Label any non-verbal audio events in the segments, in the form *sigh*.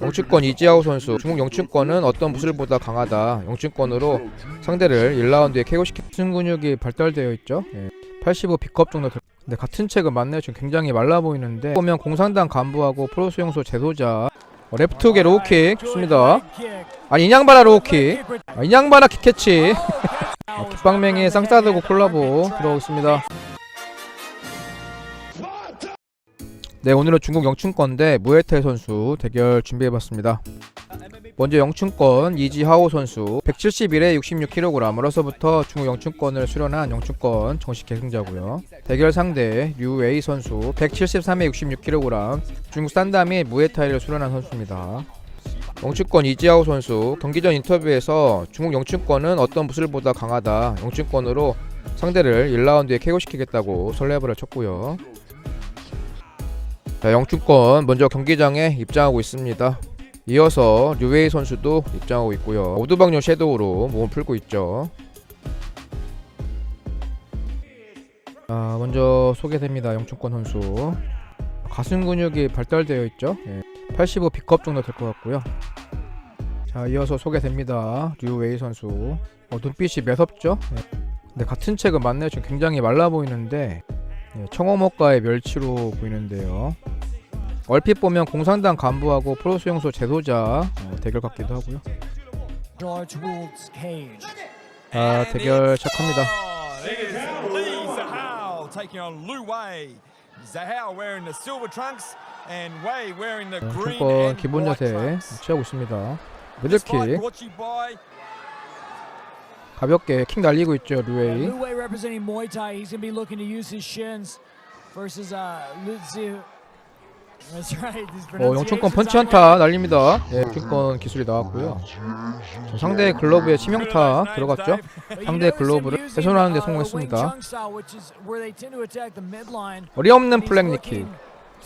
영춘권 이지아우 선수 중국 영춘권은 어떤 무술보다 강하다. 영춘권으로 상대를 1라운드에 KO시키 승 근육이 발달되어 있죠. 85 B컵 정도 될 근데 같은 책은 맞네요. 지금 굉장히 말라 보이는데. 보면 공산당 간부하고 프로 수용소 제도자. 어, 레프트게 로우킥 좋습니다. 아니 인양바라 로우킥. 아, 인양바라 킥캐치. *laughs* 어, kit방맹이 쌍싸드고 콜라보 들어오겠습니다 네 오늘은 중국 영춘권 대 무에타이 선수 대결 준비해봤습니다. 먼저 영춘권 이지하오 선수 171에 66kg으로서부터 중국 영춘권을 수련한 영춘권 정식 계승자고요. 대결 상대 류웨이 선수 173에 66kg 중국 산다 및 무에타이를 수련한 선수입니다. 영춘권 이지하오 선수 경기 전 인터뷰에서 중국 영춘권은 어떤 무술보다 강하다 영춘권으로 상대를 1라운드에 KO시키겠다고 설레발을 쳤고요 자, 영춘권 먼저 경기장에 입장하고 있습니다. 이어서 류웨이 선수도 입장하고 있고요. 오두방용 섀도우로 몸을 풀고 있죠. 자, 먼저 소개됩니다. 영춘권 선수. 가슴 근육이 발달되어 있죠. 85 B컵 정도 될 것 같고요. 자, 이어서 소개됩니다. 류웨이 선수. 어, 눈빛이 매섭죠? 예. 근데 같은 책은 맞네요. 지금 굉장히 말라 보이는데 예, 청어목과의 멸치로 보이는데요. 얼핏 보면 공산당 간부하고 프로 수용소 제도자 어, 대결 같기도 하고요. 아 대결 시작합니다. And 기본 자세. 취하고 있습니다. 미들킥 가볍게 킥 날리고 있죠 류웨이. 어 영춘권 pronunciation's 펀치 한타 날립니다. 예, 영춘권 기술이 나왔고요. 자, 상대 글러브에 치명타 들어갔죠. But you 상대 notice him 글러브를 훼손하는데 uh, 성공했습니다. 어리없는 플랭 니킥.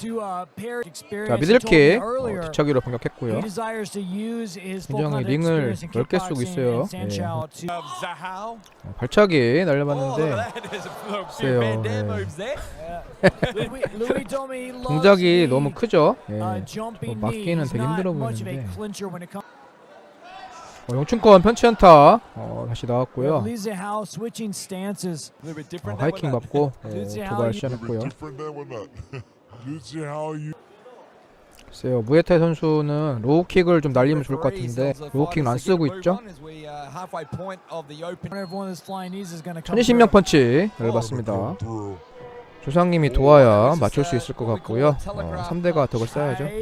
To, uh, pair experience. 자 미들킥 earlier 어, 뒤차기로 He 공격했고요. desires to use his full 굉장히 링을 넓게 쓰고 kickboxing 있어요. Zahao. 어, 발차기 Oh, 날려봤는데 글쎄요, 예. loves 동작이 너무 크죠. 예. uh, jumping 어, 맞기는 되게 not 힘들어 much of a 보이는데. clincher when it comes. 어, 영춘권 한타 어, 다시 나왔고요. Lee Zhao switching stances. A little bit 어, 하이킹 맞고 예, 루지 도발 시작했고요. 글쎄요 무에타이 선수는 로우킥을 좀 날리면 좋을 것 같은데 로우킥은 안 쓰고 있죠. 천이신명 through. 펀치 날려봤습니다. 조상님이 도와야 맞출 수 있을 것 같고요. 어, 3대가 덕을 쌓아야죠. Uh,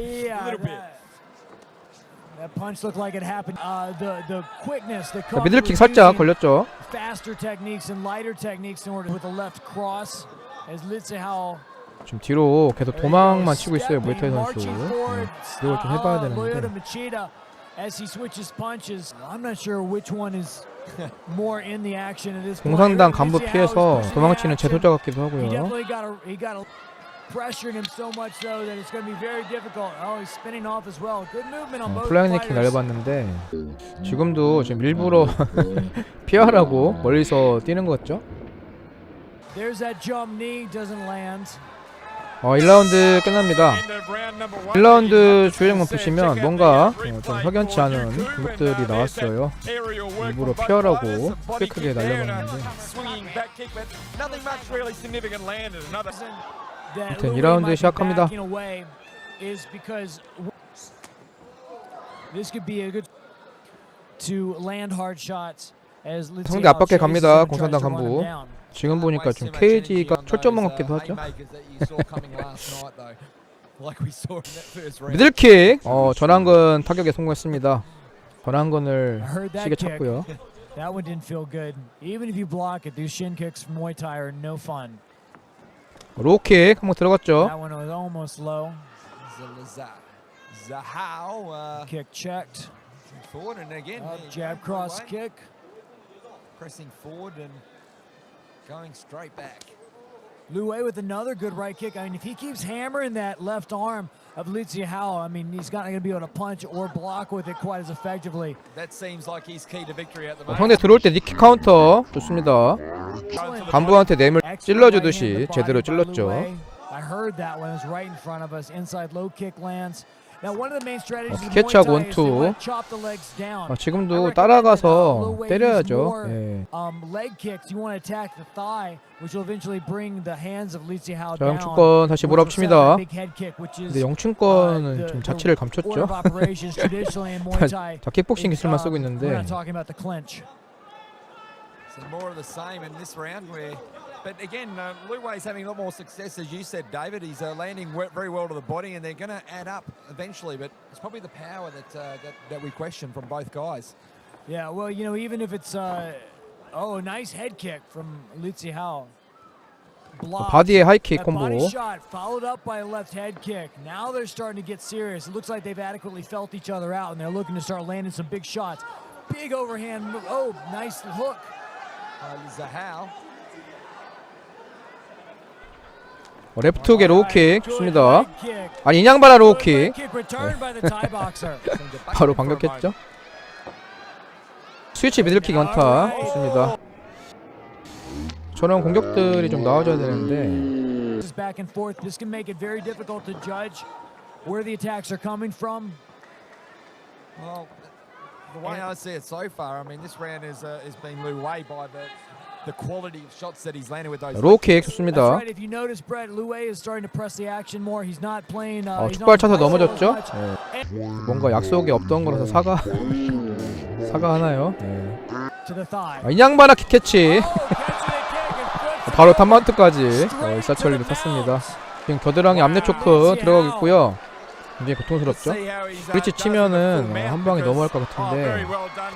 자, 미들킥 살짝 걸렸죠. 지금 뒤로 계속 도망만 치고 있어요 무에타이 선수. 네, 이걸 좀 해봐야 되는데. 공산당 간부 피해서 도망치는. 제도자 같기도 하고요. definitely got a he got a pressured him so much though that it's going to be very difficult. Oh, he's spinning off as well. Good movement on 어, both 플라잉 니킥 fighters. 날려봤는데 지금도 지금 일부러 피하라고 멀리서 뛰는 것 같죠? 어, 1라운드 끝납니다. 1라운드 주요장만 보시면 뭔가 어, 좀 확연치 않은 공격들이 나왔어요. 일부러 피하라고 크게 That 아무튼 Louis 2라운드 might be 시작합니다. 상대 압박해 갑니다, 공산당 간부. 지금 보니까 좀 KG가 철조망 같기도 하죠. 미들킥 어, 전환근 타격에 성공했습니다. 전환근을 시계. 쳤고요. That one didn't feel good. Even if you block it, these shin kicks from Muay Thai are no fun. 로우킥 한번 들어갔죠. That one was almost low. Zahao uh, Kick checked. forward and again Up, jab cross kick. pressing forward and going straight back. Lu Wei with another good right kick. I mean, if he keeps hammering that left arm of Li Hao, I mean, he's not going to be able to punch or block with it quite as effectively. That seems like he's key to victory at the 어, moment. 상대 들어올 때 니킥 카운터 좋습니다. Excellent. 간부한테 뇌물 Excellent 찔러주듯이 right hand to the 제대로 body by Lu 찔렀죠. Wei. I heard that one. It was right in front of us. Inside low kick lands. Now, one of the main strategies 어, of 피케치하고 Muay Thai is they 원투. want to chop the legs down. 아, 지금도 따라가서 uh, 때려야죠. 예. Um, 자, down. 영춘권 다시 몰아붙입니다. 근데 uh, 영춘권은 the- 좀 order 감췄죠. Thai. 자, 킥복싱 기술만 um, 쓰고 있는데 not talking about the clinch. So more of the same in this round where but again, uh, Lu Wei's having a lot more success, as you said, David. He's uh, landing we- very well to the body, and they're going to add up eventually. But it's probably the power that, uh, that that we question from both guys. Yeah, well, you know, even if it's uh, oh, a nice head kick from Li Hao. Blocked. 바디에 하이킥 That 콤보. body shot followed up by a left head kick. Now they're starting to get serious. It looks like they've adequately felt each other out, and they're looking to start landing some big shots. Big overhand. move. Oh, nice hook. Uh, Zahao. 레프트게 로우킥 Good 좋습니다. 아니 인양바라 로우킥 boxer. *laughs* 바로 반격했죠. 스위치 미들킥 연타 좋습니다. 저런 공격들이 좀 나와줘야 되는데 The uh, quality of shots that he's with those. 로우킥 좋습니다. right. If you notice, Brett Lue is starting to press the action more. He's not playing. Uh, 어, he's not 차서 넘어졌죠. much. 예. 뭔가 약속이 없던 거라서 사과 사과 하나요? 예. To the thigh. 아, 인양바나 킥캐치 Oh, kick and 바로 탑마운트까지 Straight 어, 탔습니다. 지금 겨드랑이 앞내 초크 들어가고 있고요. 굉장히 고통스럽죠. 브릿지 치면은 어, 한 방에 넘어갈 것 같은데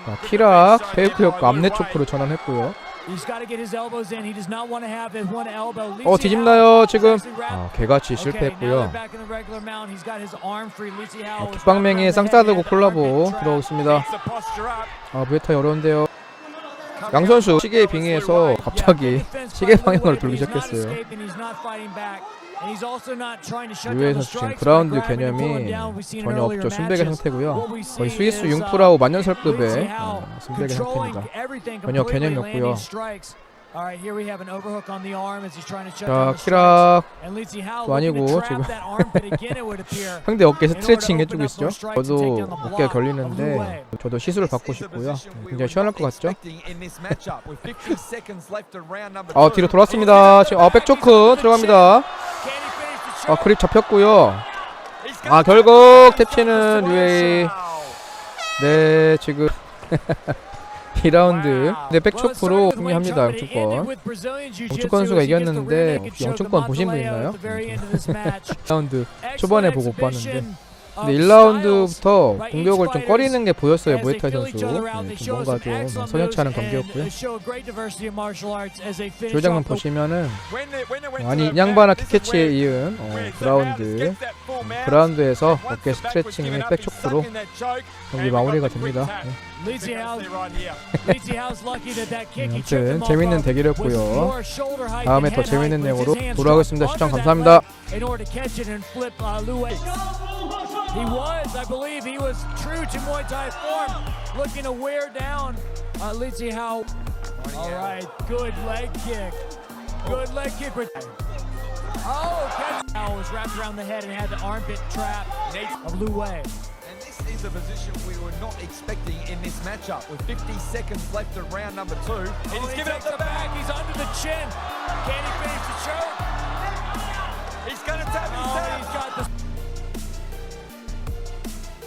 자, 키락 페이크였고 앞내 초크로 전환했고요. He's got to get his elbows in. He does not want to have his one elbow. Li 어 뒤집나요 지금? 아 개같이 실패했고요. 어, the 쌍싸드고 콜라보. 들어오겠습니다. 아 무에타이 어려운데요. 양 선수 시계에 빙의해서 갑자기 시계 방향으로 돌기 시작했어요. 선수 지금 그라운드 개념이 전혀 없죠. 순백의 상태고요. 거의 스위스 융프라우 만년설급의 어, 순백의 상태입니다. 전혀 개념이 없고요. 자 키락 또 아니고 지금 *laughs* 상대 어깨 스트레칭 해주고 있죠. 저도 어깨가 걸리는데 저도 시술을 받고 싶고요. 굉장히 시원할 것 같죠? *laughs* 아 뒤로 돌았습니다. 지금 아 백초크 들어갑니다. 아 그립 잡혔고요. 아 결국 탭치는 유에이 네 지금 *laughs* 2라운드 근데 백초크로 승리합니다 영춘권 영춘권 선수가 이겼는데 영춘권 보신 분 있나요? *laughs* 2라운드 초반에 보고 못 봤는데 근데 1라운드부터 공격을 좀 꺼리는 게 보였어요 모에타이 선수. 네, 좀 뭔가 좀 선연치 않은 경기였고요. 조장면 보시면은 아니 양바나 킥캐치에 이은 어, 그라운드 그라운드에서 어깨 스트레칭 및 백초크로 경기 마무리가 됩니다. 네. *laughs* 아무튼 재밌는 대결이었고요. 다음에 더 재밌는 내용으로 돌아오겠습니다. 시청 감사합니다 in order to catch it and flip Lue. He was, I believe, he was true to Muay Thai form, looking to wear down uh, Li Hao. All right, good leg kick. Good leg kick. Oh, catch. Hao was wrapped around the head and had the armpit trap of Lue. And this is a position we were not expecting in this matchup. With 50 seconds left of round number two, and Oh, he's he giving up the it back. He's under the chin. Can he finish the choke?